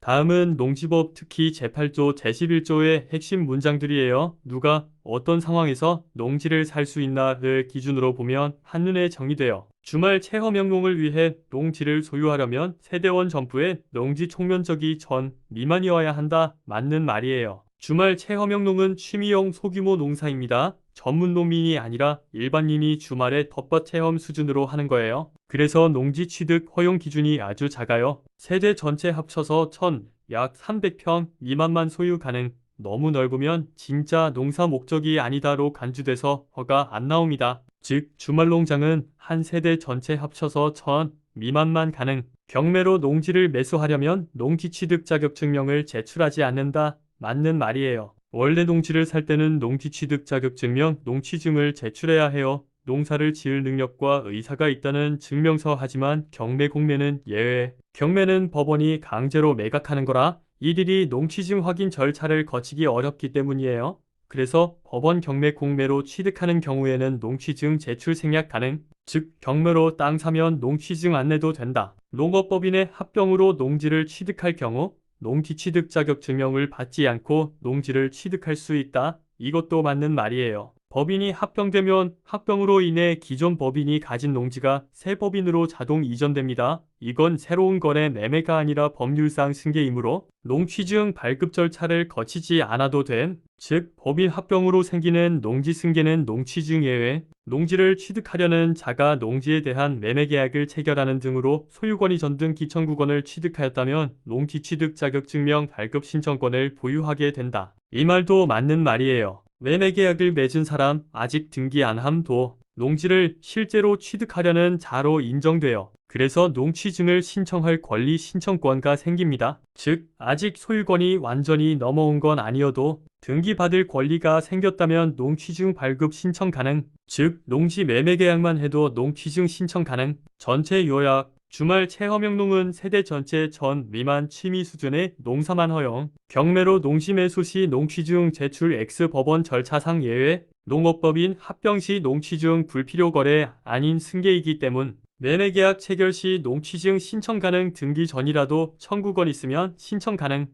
다음은 농지법 특히 제8조 제11조의 핵심 문장들이에요. 누가 어떤 상황에서 농지를 살 수 있나를 기준으로 보면 한눈에 정의돼요. 주말 체험 영농을 위해 농지를 소유하려면 세대원 전부의 농지 총면적이 전 미만이어야 한다. 맞는 말이에요. 주말 체험 영농은 취미용 소규모 농사입니다. 전문 농민이 아니라 일반인이 주말에 텃밭 체험 수준으로 하는 거예요. 그래서 농지 취득 허용 기준이 아주 작아요. 세대 전체 합쳐서 천, 약 300평 미만만 소유 가능. 너무 넓으면 진짜 농사 목적이 아니다로 간주돼서 허가 안 나옵니다. 즉, 주말 농장은 한 세대 전체 합쳐서 천 미만만 가능. 경매로 농지를 매수하려면 농지 취득 자격 증명을 제출하지 않는다. 맞는 말이에요. 원래 농지를 살 때는 농지 취득 자격증명, 농취증을 제출해야 해요. 농사를 지을 능력과 의사가 있다는 증명서 하지만 경매 공매는 예외. 경매는 법원이 강제로 매각하는 거라 일일이 농취증 확인 절차를 거치기 어렵기 때문이에요. 그래서 법원 경매 공매로 취득하는 경우에는 농취증 제출 생략 가능. 즉 경매로 땅 사면 농취증 안 내도 된다. 농업법인의 합병으로 농지를 취득할 경우 농지 취득 자격 증명을 받지 않고 농지를 취득할 수 있다. 이것도 맞는 말이에요. 법인이 합병되면 합병으로 인해 기존 법인이 가진 농지가 새 법인으로 자동 이전됩니다. 이건 새로운 거래 매매가 아니라 법률상 승계이므로 농취증 발급 절차를 거치지 않아도 됨. 즉 법인 합병으로 생기는 농지 승계는 농취증 예외. 농지를 취득하려는 자가 농지에 대한 매매 계약을 체결하는 등으로 소유권 이 전 등 기청구권을 취득하였다면 농지 취득 자격증명 발급 신청권을 보유하게 된다. 이 말도 맞는 말이에요. 매매 계약을 맺은 사람 아직 등기 안 함도 농지를 실제로 취득하려는 자로 인정돼요. 그래서 농취증을 신청할 권리 신청권가 생깁니다. 즉, 아직 소유권이 완전히 넘어온 건 아니어도 등기받을 권리가 생겼다면 농취증 발급 신청 가능. 즉, 농지 매매 계약만 해도 농취증 신청 가능. 전체 요약. 주말 체험영농은 세대 전체 전 미만 취미 수준의 농사만 허용. 경매로 농지 매수 시 농취증 제출 X 법원 절차상 예외. 농업법인 합병 시 농취증 불필요 거래 아닌 승계이기 때문. 매매계약 체결 시 농취증 신청 가능 등기 전이라도 청구권 있으면 신청 가능.